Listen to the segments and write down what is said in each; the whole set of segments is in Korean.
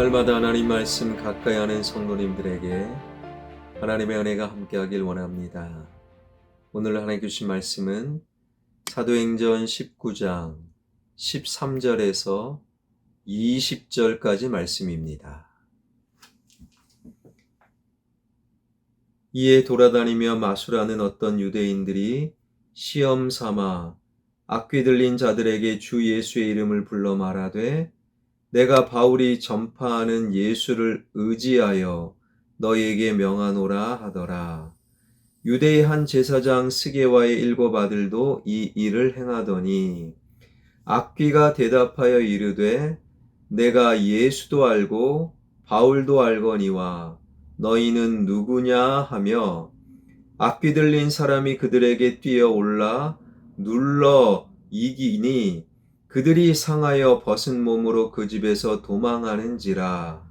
날마다 하나님 말씀 가까이 하는 성도님들에게 하나님의 은혜가 함께하길 원합니다. 오늘 하나님 주신 말씀은 사도행전 19장 13절에서 20절까지 말씀입니다. 이에 돌아다니며 마술하는 어떤 유대인들이 시험 삼아 악귀 들린 자들에게 주 예수의 이름을 불러 말하되 내가 바울이 전파하는 예수를 의지하여 너에게 명하노라 하더라. 유대의 한 제사장 스게와의 일곱 아들도 이 일을 행하더니 악귀가 대답하여 이르되 내가 예수도 알고 바울도 알거니와 너희는 누구냐 하며 악귀 들린 사람이 그들에게 뛰어 올라 눌러 이기니 그들이 상하여 벗은 몸으로 그 집에서 도망하는지라.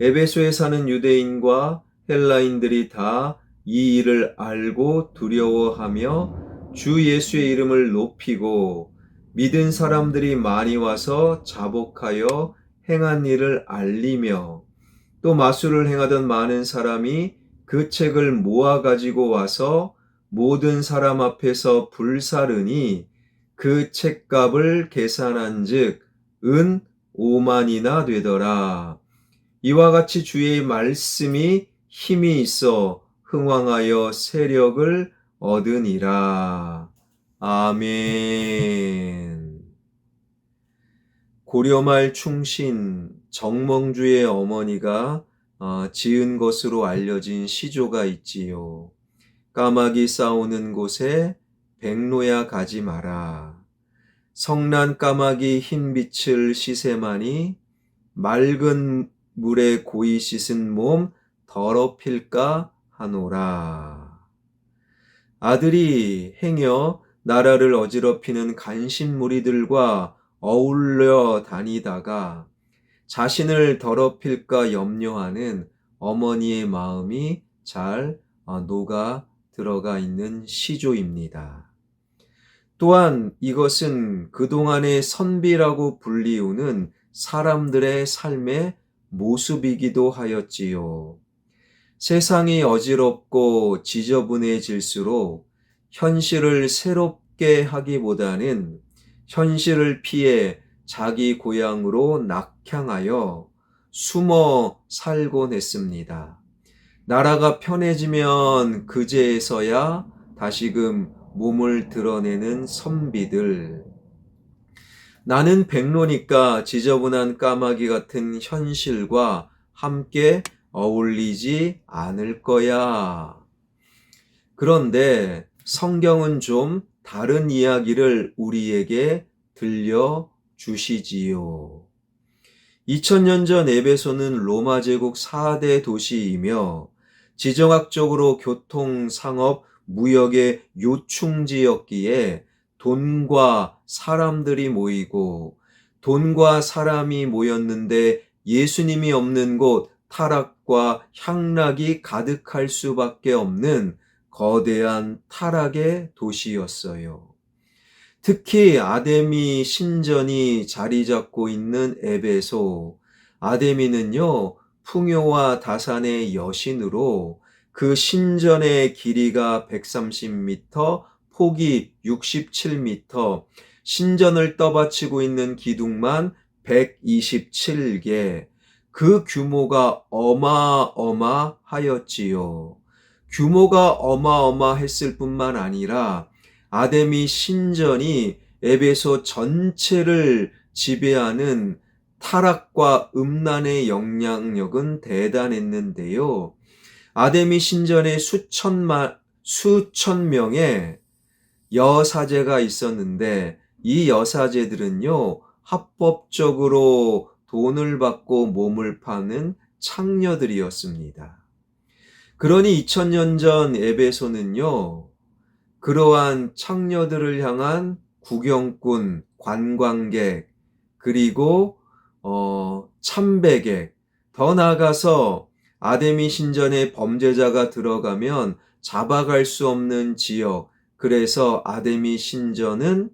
에베소에 사는 유대인과 헬라인들이 다 이 일을 알고 두려워하며 주 예수의 이름을 높이고 믿은 사람들이 많이 와서 자복하여 행한 일을 알리며 또 마술을 행하던 많은 사람이 그 책을 모아 가지고 와서 모든 사람 앞에서 불사르니 그 책값을 계산한즉 은 5만이나 되더라. 이와 같이 주의 말씀이 힘이 있어 흥왕하여 세력을 얻으니라. 아멘. 고려말 충신 정몽주의 어머니가 어, 지은 것으로 알려진 시조가 있지요. 까마귀 싸우는 곳에 백로야 가지 마라. 성난 까마귀 흰 빛을 씻에마니 맑은 물에 고이 씻은 몸 더럽힐까 하노라. 아들이 행여 나라를 어지럽히는 간신무리들과 어울려 다니다가 자신을 더럽힐까 염려하는 어머니의 마음이 잘 어, 녹아 들어가 있는 시조입니다. 또한 이것은 그동안의 선비라고 불리우는 사람들의 삶의 모습이기도 하였지요. 세상이 어지럽고 지저분해질수록 현실을 새롭게 하기보다는 현실을 피해 자기 고향으로 낙향하여 숨어 살곤 했습니다. 나라가 편해지면 그제서야 다시금 몸을 드러내는 선비들. 나는 백로니까 지저분한 까마귀 같은 현실과 함께 어울리지 않을 거야. 그런데 성경은 좀 다른 이야기를 우리에게 들려 주시지요. 2000년 전 에베소는 로마 제국 4대 도시이며 지정학적으로 교통, 상업, 무역의 요충지였기에 돈과 사람들이 모이고 돈과 사람이 모였는데 예수님이 없는 곳 타락과 향락이 가득할 수밖에 없는 거대한 타락의 도시였어요. 특히 아데미 신전이 자리 잡고 있는 에베소. 아데미는요, 풍요와 다산의 여신으로 그 신전의 길이가 130m, 폭이 67m, 신전을 떠받치고 있는 기둥만 127개, 그 규모가 어마어마하였지요. 규모가 어마어마했을 뿐만 아니라 아데미 신전이 에베소 전체를 지배하는 타락과 음란의 영향력은 대단했는데요. 아데미 신전에 수천만, 수천 명의 여사제가 있었는데 이 여사제들은요, 합법적으로 돈을 받고 몸을 파는 창녀들이었습니다. 그러니 2000년 전 에베소는요, 그러한 창녀들을 향한 구경꾼, 관광객, 그리고 어, 참배객, 더 나아가서 아데미 신전에 범죄자가 들어가면 잡아갈 수 없는 지역, 그래서 아데미 신전은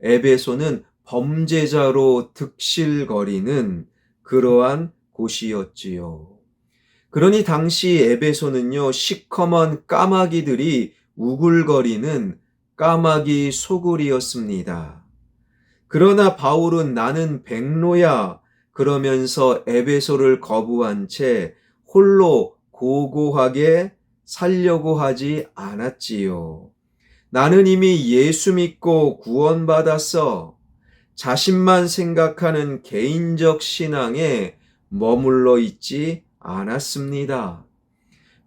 에베소는 범죄자로 득실거리는 그러한 곳이었지요. 그러니 당시 에베소는요, 시커먼 까마귀들이 우글거리는 까마귀 소굴이었습니다. 그러나 바울은 나는 백로야 그러면서 에베소를 거부한 채 홀로 고고하게 살려고 하지 않았지요. 나는 이미 예수 믿고 구원받았어. 자신만 생각하는 개인적 신앙에 머물러 있지 않았습니다.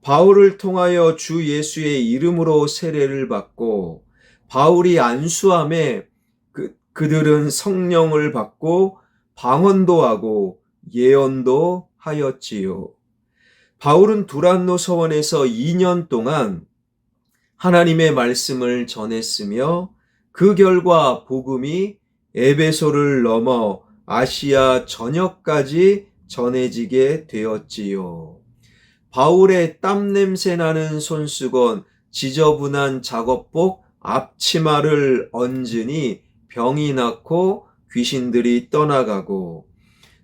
바울을 통하여 주 예수의 이름으로 세례를 받고 바울이 안수함에 그, 그들은 성령을 받고 방언도 하고 예언도 하였지요. 바울은 두란노 서원에서 2년 동안 하나님의 말씀을 전했으며 그 결과 복음이 에베소를 넘어 아시아 전역까지 전해지게 되었지요. 바울의 땀 냄새 나는 손수건, 지저분한 작업복, 앞치마를 얹으니 병이 낫고 귀신들이 떠나가고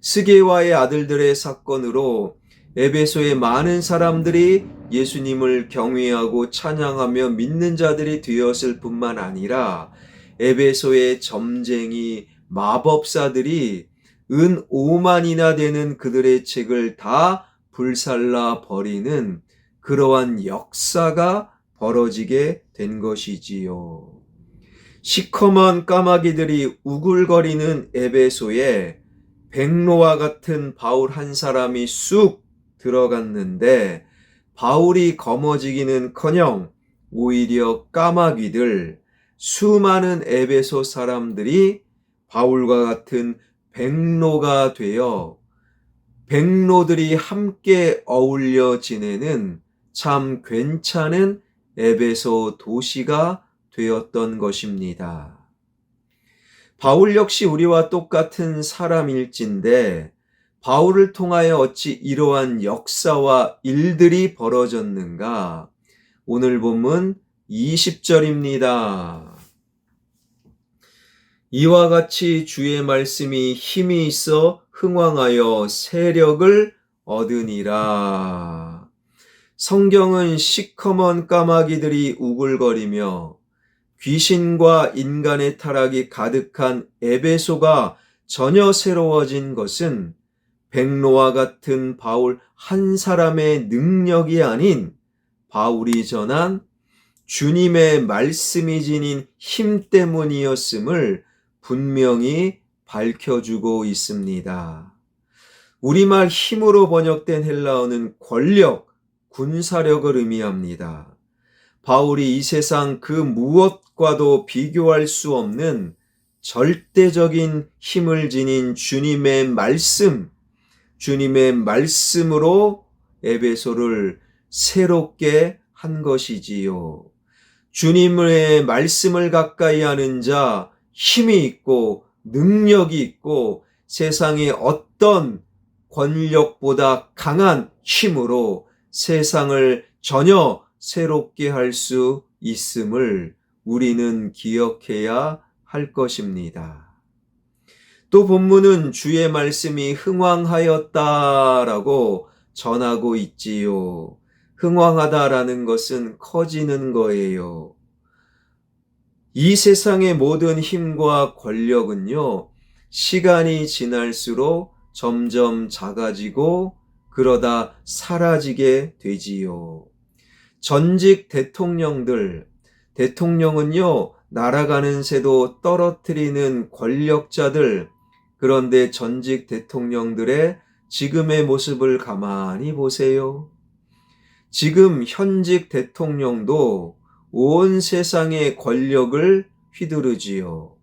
스게와의 아들들의 사건으로 에베소의 많은 사람들이 예수님을 경외하고 찬양하며 믿는 자들이 되었을 뿐만 아니라 에베소의 점쟁이 마법사들이 은 5만이나 되는 그들의 책을 다 불살라 버리는 그러한 역사가 벌어지게 된 것이지요. 시커먼 까마귀들이 우글거리는 에베소에 백로와 같은 바울 한 사람이 쑥 들어갔는데 바울이 거머쥐기는 커녕 오히려 까마귀들 수많은 에베소 사람들이 바울과 같은 백로가 되어 백로들이 함께 어울려 지내는 참 괜찮은 에베소 도시가 되었던 것입니다. 바울 역시 우리와 똑같은 사람일진데 바울을 통하여 어찌 이러한 역사와 일들이 벌어졌는가? 오늘 본문 20절입니다. 이와 같이 주의 말씀이 힘이 있어 흥왕하여 세력을 얻으니라. 성경은 시커먼 까마귀들이 우글거리며 귀신과 인간의 타락이 가득한 에베소가 전혀 새로워진 것은 백로와 같은 바울 한 사람의 능력이 아닌 바울이 전한 주님의 말씀이 지닌 힘 때문이었음을 분명히 밝혀주고 있습니다. 우리말 힘으로 번역된 헬라어는 권력, 군사력을 의미합니다. 바울이 이 세상 그 무엇과도 비교할 수 없는 절대적인 힘을 지닌 주님의 말씀, 주님의 말씀으로 에베소를 새롭게 한 것이지요. 주님의 말씀을 가까이 하는 자, 힘이 있고 능력이 있고 세상의 어떤 권력보다 강한 힘으로 세상을 전혀 새롭게 할 수 있음을 우리는 기억해야 할 것입니다. 또 본문은 주의 말씀이 흥왕하였다라고 전하고 있지요. 흥왕하다라는 것은 커지는 거예요. 이 세상의 모든 힘과 권력은요, 시간이 지날수록 점점 작아지고 그러다 사라지게 되지요. 전직 대통령들, 대통령은요, 날아가는 새도 떨어뜨리는 권력자들, 그런데 전직 대통령들의 지금의 모습을 가만히 보세요. 지금 현직 대통령도 온 세상의 권력을 휘두르지요.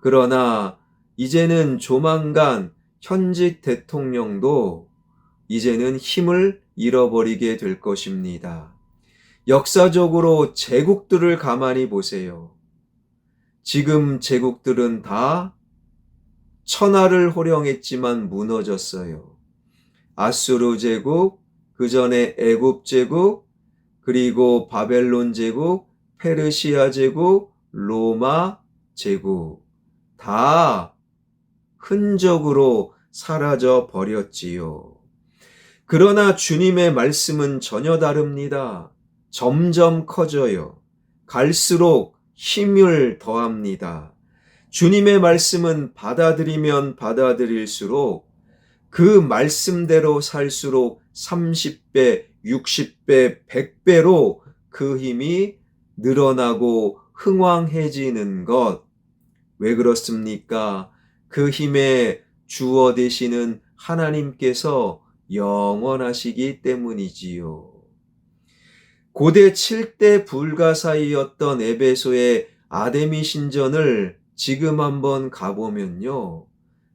그러나 이제는 조만간 현직 대통령도 이제는 힘을 잃어버리게 될 것입니다. 역사적으로 제국들을 가만히 보세요. 지금 제국들은 다 천하를 호령했지만 무너졌어요. 아수르 제국, 그 전에 애굽 제국, 그리고 바벨론 제국, 페르시아 제국, 로마 제국 다 흔적으로 사라져 버렸지요. 그러나 주님의 말씀은 전혀 다릅니다. 점점 커져요. 갈수록 힘을 더합니다. 주님의 말씀은 받아들이면 받아들일수록 그 말씀대로 살수록 30배, 60배, 100배로 그 힘이 늘어나고 흥왕해지는 것. 왜 그렇습니까? 그 힘의 주어 되시는 하나님께서 영원하시기 때문이지요. 고대 7대 불가사의였던 에베소의 아데미 신전을 지금 한번 가보면요.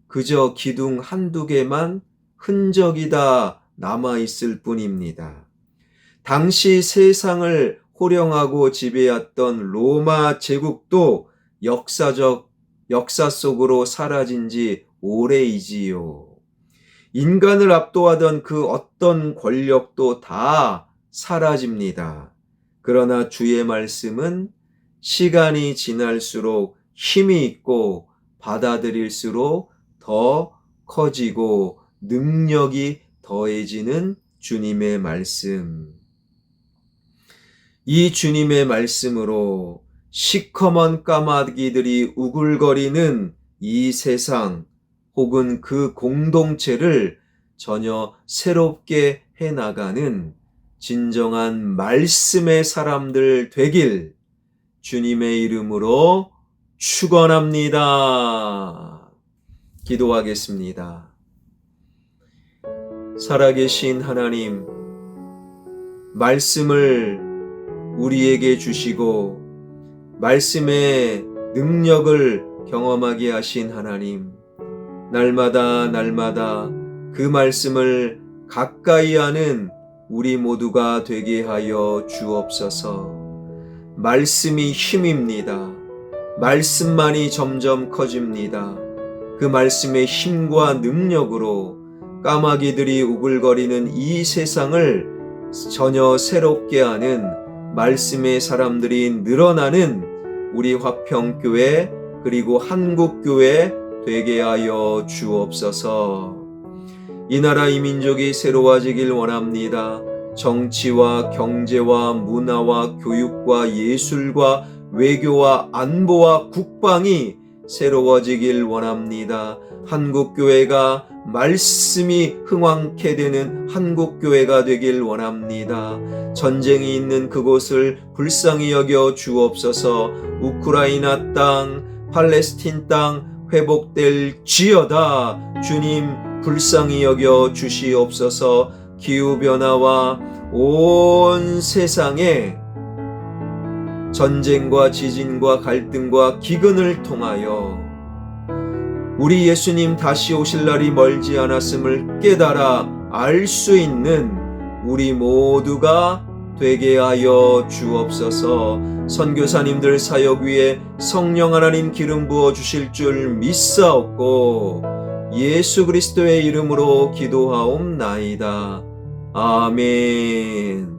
그저 기둥 한두 개만 흔적이다 남아있을 뿐입니다. 당시 세상을 호령하고 지배했던 로마 제국도 역사적, 역사 속으로 사라진 지 오래이지요. 인간을 압도하던 그 어떤 권력도 다 사라집니다. 그러나 주의 말씀은 시간이 지날수록 힘이 있고 받아들일수록 더 커지고 능력이 더해지는 주님의 말씀. 이 주님의 말씀으로 시커먼 까마귀들이 우글거리는 이 세상 혹은 그 공동체를 전혀 새롭게 해나가는 진정한 말씀의 사람들 되길 주님의 이름으로 축원합니다. 기도하겠습니다. 살아계신 하나님, 말씀을 우리에게 주시고, 말씀의 능력을 경험하게 하신 하나님, 날마다 날마다 그 말씀을 가까이 하는 우리 모두가 되게 하여 주옵소서. 말씀이 힘입니다. 말씀만이 점점 커집니다. 그 말씀의 힘과 능력으로 까마귀들이 우글거리는 이 세상을 전혀 새롭게 하는 말씀의 사람들이 늘어나는 우리 화평교회 그리고 한국교회 되게 하여 주옵소서. 이 나라 이 민족이 새로워지길 원합니다. 정치와 경제와 문화와 교육과 예술과 외교와 안보와 국방이 새로워지길 원합니다. 한국교회가 말씀이 흥왕케 되는 한국교회가 되길 원합니다. 전쟁이 있는 그곳을 불쌍히 여겨 주옵소서 우크라이나 땅, 팔레스틴 땅 회복될 지어다. 주님 불쌍히 여겨 주시옵소서 기후변화와 온 세상에 전쟁과 지진과 갈등과 기근을 통하여 우리 예수님 다시 오실 날이 멀지 않았음을 깨달아 알 수 있는 우리 모두가 되게 하여 주옵소서 선교사님들 사역 위에 성령 하나님 기름 부어 주실 줄 믿사옵고 예수 그리스도의 이름으로 기도하옵나이다. 아멘.